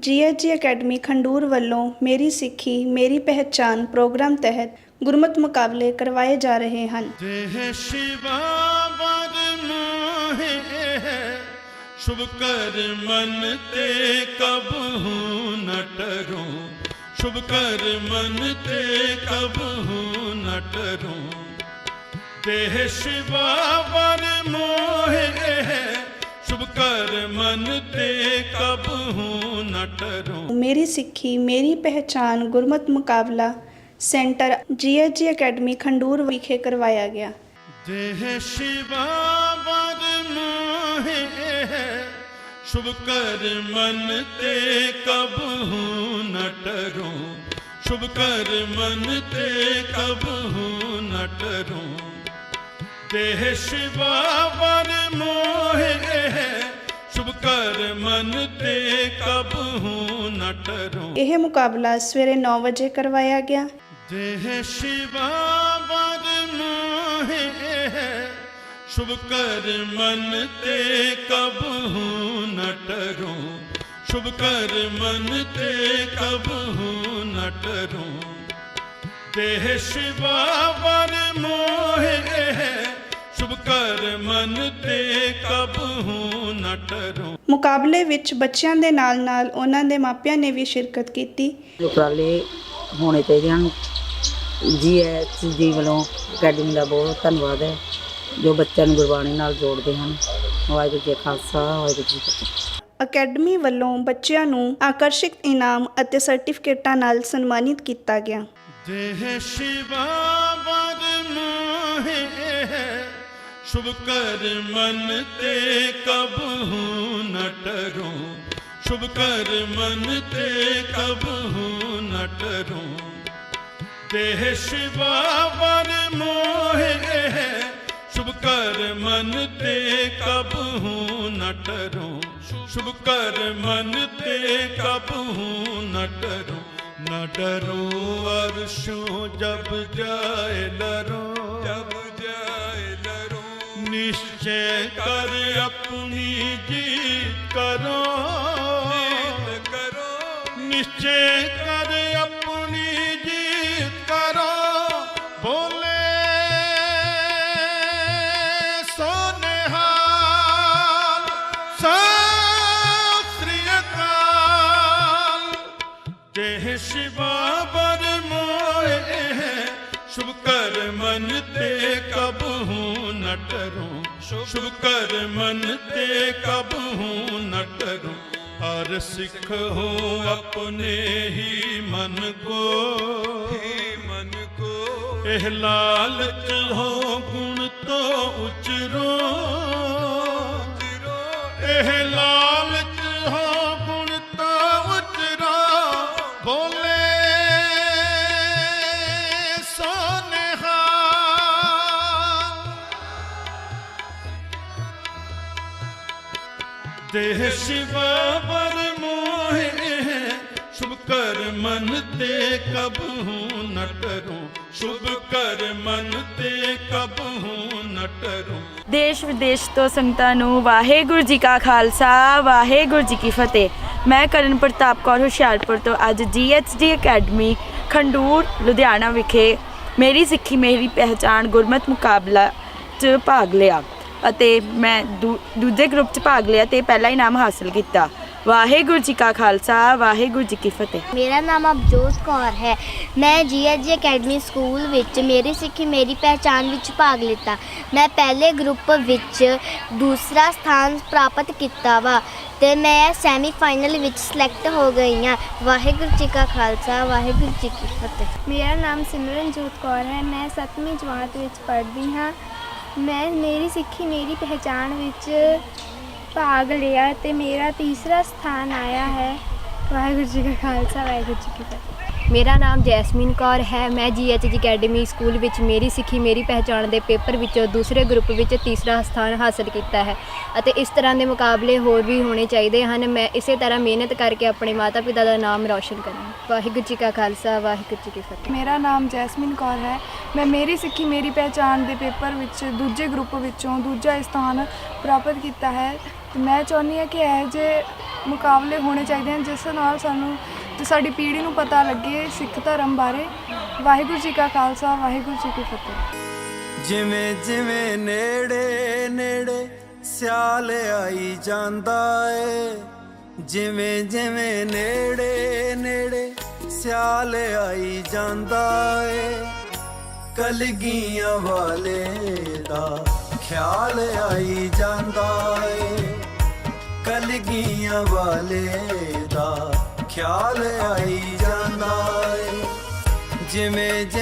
ਜੀਐਚਜੀ academy Khandur ਵੱਲੋਂ ਮੇਰੀ ਸਿੱਖੀ, ਮੇਰੀ ਪਹਿਚਾਨ ਪ੍ਰੋਗਰਾਮ ਤਹਿਤ ਗੁਰਮਤ ਮੁਕਾਬਲੇ ਕਰਵਾਏ ਜਾ ਰਹੇ ਹਨ। ਦੇਹ ਸ਼ਿਵਾ ਵਰ ਮੋਹਿ ਸ਼ੁਭ ਕਰ ਮਨ ਤੇ ਕਬਹੂ ਨ ਟਰੋ ਸ਼ੁਭ ਕਰ ਮਨ ਤੇ ਕਬਹੂ ਨ ਟਰੋ ਦੇਹ ਸ਼ਿਵਾ ਵਰ ਮੋਹਿ ਸ਼ੁਭ ਕਰ ਮਨ ਤੇ ਕਬਹੂ ਨ ਟਰੋ ਮੇਰੀ ਸਿੱਖੀ ਮੇਰੀ ਪਹਿਚਾਨ ਗੁਰਮਤ ਮੁਕਾਬਲਾ ਸੈਂਟਰ ਜੀਐਚਜੀ ਅਕੈਡਮੀ ਖੰਡੂਰ ਵਿਖੇ ਕਰਵਾਇਆ ਗਿਆ ਦੇਹ ਸ਼ਿਵਾ ਵਰ ਮੋਹਿ ਸ਼ੁਭ ਕਰ ਮਨ ਤੇ ਕਬਹੂ ਨ ਟਰੋ ਸ਼ੁਭ ਕਰ ਮਨ ਤੇ ਕਬਹੂ ਨ ਟਰੋ ਕਰ ਮਨ ਤੇ ਕਬਹੂ ਨ ਟਰੋ ਇਹ ਮੁਕਾਬਲਾ ਸਵੇਰੇ 9 ਵਜੇ ਕਰਵਾਇਆ ਗਿਆ। ਦੇਹ ਸ਼ਿਵਾ ਵਰ ਮੋਹਿ ਸ਼ੁਭ ਕਰ ਮਨ ਤੇ ਕਬਹੂ ਨ ਟਰੋ ਸ਼ੁਭ ਕਰ ਮਨ ਤੇ ਕਬਹੂ ਨ ਟਰੋ ਦੇਹ ਸ਼ਿਵਾ ਵਰ ਮੋਹਿ ਸ਼ੁਭ ਕਰ ਮਨ ਤੇ ਕਬਹੂ ਨ ਟਰੋ ਮੁਕਾਬਲੇ ਵਿੱਚ ਬੱਚਿਆਂ ਦੇ ਨਾਲ-ਨਾਲ ਉਹਨਾਂ ਦੇ ਮਾਪਿਆਂ ਨੇ ਵੀ ਸ਼ਿਰਕਤ ਕੀਤੀ। ਉਪਰਾਲੇ ਹੋਣੇ ਚਾਹੀਦੇ ਹਨ। ਜੀਐਚ ਦੀ ਵੱਲੋਂ ਅਕੈਡਮੀ ਦਾ ਬਹੁਤ ਧੰਨਵਾਦ ਹੈ ਜੋ ਬੱਚਿਆਂ ਨੂੰ ਗੁਰਬਾਣੀ ਨਾਲ ਜੋੜਦੇ ਹਨ। ਵਾਹਿਗੁਰੂ ਜੀ ਕਾ ਖਾਲਸਾ ਵਾਹਿਗੁਰੂ ਜੀ ਕੀ ਫਤਿਹ। ਅਕੈਡਮੀ ਵੱਲੋਂ ਬੱਚਿਆਂ ਨੂੰ ਆਕਰਸ਼ਕ ਇਨਾਮ ਅਤੇ ਸਰਟੀਫਿਕੇਟਾਂ ਨਾਲ ਸਨਮਾਨਿਤ ਕੀਤਾ ਗਿਆ। ਦੇਹ ਸ਼ਿਵਾ शुभ कर मन ते कबहू न टरो शुभ कर मन ते कबहू न टरो देह शिवा वर मोहे शुभ कर मन ते कबहू न टरो शुभ कर मन ते कबहू न टरो न डरो अर्शों जब जाए डरो जब ਸ਼ੇਕਰ ਆਪਣੀ ਜੀਤ ਕਰੋ। ਜੀਤ ਕਰੋ। ਨਿਸ਼ਚੈ ਕਰ ਆਪਣੀ ਜੀਤ ਕਰੋ। ਬੋਲੇ ਸੋਨੇਹਾਲ ਸਾਸਤਰੀ ਅਕਾਲ। ਸ਼ਿਵਾ ਸ਼ੁਭ ਕਰ ਮਨ ਤੇ ਕਬਹੂ ਨ ਟਰੋ ਹਰ ਸਿੱਖ ਹੋ ਆਪਣੇ ਹੀ ਮਨ ਕੋ। ਹੀ ਮਨ ਕੋ। ਇਹ ਲਾਲਚ ਹੋ ਗੁਣ ਤੋਂ ਉਚਰੋ ਦੇਹ ਸ਼ਿਵਾ ਵਰ ਮੋਹਿ ਸ਼ੁਭ ਕਰ ਮਨ ਤੇ ਕਬਹੂ ਨ ਟਰੋ ਸ਼ੁਭ ਕਰ ਮਨ ਤੇ ਕਬਹੂ ਨ ਦੇਸ਼ ਵਿਦੇਸ਼ ਤੋਂ ਸੰਗਤਾਂ ਨੂੰ ਵਾਹਿਗੁਰੂ ਜੀ ਕਾ ਖਾਲਸਾ, ਵਾਹਿਗੁਰੂ ਜੀ ਕੀ ਫਤਿਹ। ਮੈਂ ਕਰਨ ਪ੍ਰਤਾਪ ਕੌਰ ਹੁਸ਼ਿਆਰਪੁਰ ਤੋਂ ਅੱਜ ਜੀਐਚਡੀ ਅਕੈਡਮੀ ਖੰਡੂਰ, ਲੁਧਿਆਣਾ ਵਿਖੇ ਮੇਰੀ ਸਿੱਖੀ ਮੇਰੀ ਪਹਿਚਾਣ ਗੁਰਮਤ ਮੁਕਾਬਲਾ 'ਚ ਭਾਗ ਲਿਆ। ਅਤੇ ਮੈਂ ਦੂ- ਦੂਜੇ ਗਰੁੱਪ 'ਚ ਭਾਗ ਲਿਆ ਤੇ ਪਹਿਲਾ ਇਨਾਮ ਹਾਸਲ ਕੀਤਾ। ਵਾਹਿਗੁਰੂ ਜੀ ਕਾ ਖਾਲਸਾ ਵਾਹਿਗੁਰੂ ਜੀ ਕੀ ਫਤਿਹ। ਮੇਰਾ ਨਾਮ ਅਬਜੋਤ ਕੌਰ ਹੈ। ਮੈਂ ਜੀਐਚਜੀ ਅਕੈਡਮੀ ਸਕੂਲ ਵਿੱਚ ਮੇਰੀ ਸਿੱਖੀ ਮੇਰੀ ਪਹਿਚਾਨ ਵਿੱਚ ਭਾਗ ਲਿੱਤਾ। ਮੈਂ ਪਹਿਲੇ ਗਰੁੱਪ ਵਿੱਚ ਦੂਸਰਾ ਸਥਾਨ ਪ੍ਰਾਪਤ ਕੀਤਾ ਵਾ ਤੇ ਮੈਂ ਸੈਮੀ ਫਾਈਨਲ ਵਿੱਚ ਸਿਲੈਕਟ ਹੋ ਗਈ ਹਾਂ। ਵਾਹਿਗੁਰੂ ਜੀ ਕਾ ਖਾਲਸਾ ਵਾਹਿਗੁਰੂ ਜੀ ਕੀ ਫਤਿਹ। ਮੇਰਾ ਨਾਮ ਸਿਮਰਨਜੋਤ ਕੌਰ ਹੈ। ਮੈਂ 7ਵੀਂ ਜਮਾਤ ਵਿੱਚ ਪੜ੍ਹਦੀ ਹਾਂ। ਮੈਂ ਮੇਰੀ ਸਿੱਖੀ, ਮੇਰੀ ਪਹਿਚਾਣ ਵਿੱਚ ਭਾਗ ਲਿਆ ਤੇ ਮੇਰਾ ਤੀਸਰਾ ਸਥਾਨ ਆਇਆ ਹੈ। ਵਾਹਿਗੁਰੂ ਜੀ ਕਾ ਖਾਲਸਾ, ਵਾਹਿਗੁਰੂ ਜੀ ਕੀ ਫਤਿਹ। ਮੇਰਾ ਨਾਮ ਜੈਸਮੀਨ ਕੌਰ ਹੈ। ਮੈਂ ਜੀਐਚਜੀ ਅਕੈਡਮੀ ਸਕੂਲ ਵਿੱਚ ਮੇਰੀ ਸਿੱਖੀ, ਮੇਰੀ ਪਹਿਚਾਣ ਦੇ ਪੇਪਰ ਵਿੱਚੋਂ ਦੂਸਰੇ ਗਰੁੱਪ ਵਿੱਚ ਤੀਸਰਾ ਸਥਾਨ ਹਾਸਲ ਕੀਤਾ ਹੈ ਅਤੇ ਇਸ ਤਰ੍ਹਾਂ ਦੇ ਮੁਕਾਬਲੇ ਹੋਰ ਵੀ ਹੋਣੇ ਚਾਹੀਦੇ ਹਨ। ਮੈਂ ਇਸੇ ਤਰ੍ਹਾਂ ਮਿਹਨਤ ਕਰਕੇ ਆਪਣੇ ਮਾਤਾ ਪਿਤਾ ਦਾ ਨਾਮ ਰੌਸ਼ਨ ਕਰਾਂ। ਵਾਹਿਗੁਰੂ ਜੀ ਕਾ ਖਾਲਸਾ, ਵਾਹਿਗੁਰੂ ਜੀ ਕੀ ਫਤਿਹ। ਮੇਰਾ ਨਾਮ ਜੈਸਮੀਨ ਕੌਰ ਹੈ। ਮੈਂ ਮੇਰੀ ਸਿੱਖੀ, ਮੇਰੀ ਪਹਿਚਾਣ ਦੇ ਪੇਪਰ ਵਿੱਚ ਦੂਜੇ ਗਰੁੱਪ ਵਿੱਚੋਂ ਦੂਜਾ ਸਥਾਨ ਪ੍ਰਾਪਤ ਕੀਤਾ ਹੈ। ਮੈਂ ਚਾਹੁੰਦੀ ਹਾਂ ਕਿ ਇਹ ਜੇ ਮੁਕਾਬਲੇ ਹੋਣੇ ਚਾਹੀਦੇ ਹਨ, ਜਿਸ ਨਾਲ ਸਾਨੂੰ ਤੇ ਸਾਡੀ ਪੀੜ੍ਹੀ ਨੂੰ ਪਤਾ ਲੱਗੇ ਸਿੱਖ ਧਰਮ ਬਾਰੇ। ਵਾਹਿਗੁਰੂ ਜੀ ਕਾ ਖਾਲਸਾ, ਵਾਹਿਗੁਰੂ ਜੀ ਕੀ ਫਤਿਹ। ਜਿਵੇਂ ਜਿਵੇਂ ਨੇੜੇ ਨੇੜੇ ਸਿਆਲ ਆਈ ਜਾਂਦਾ ਏ। ਜਿਵੇਂ ਜਿਵੇਂ ਨੇੜੇ ਨੇੜੇ ਸਿਆਲ ਆਈ ਜਾਂਦਾ ਏ। ਕਲਗੀਆਂ ਵਾਲੇ ਦਾ ਖਿਆਲ ਆਈ ਜਾਂਦਾ ਏ। ਕਲਗੀਆਂ ਵਾਲੇ ਆਈ ਜਾਂਦਾ ਏ। ਜਿਵੇਂ ਜਿਵੇਂ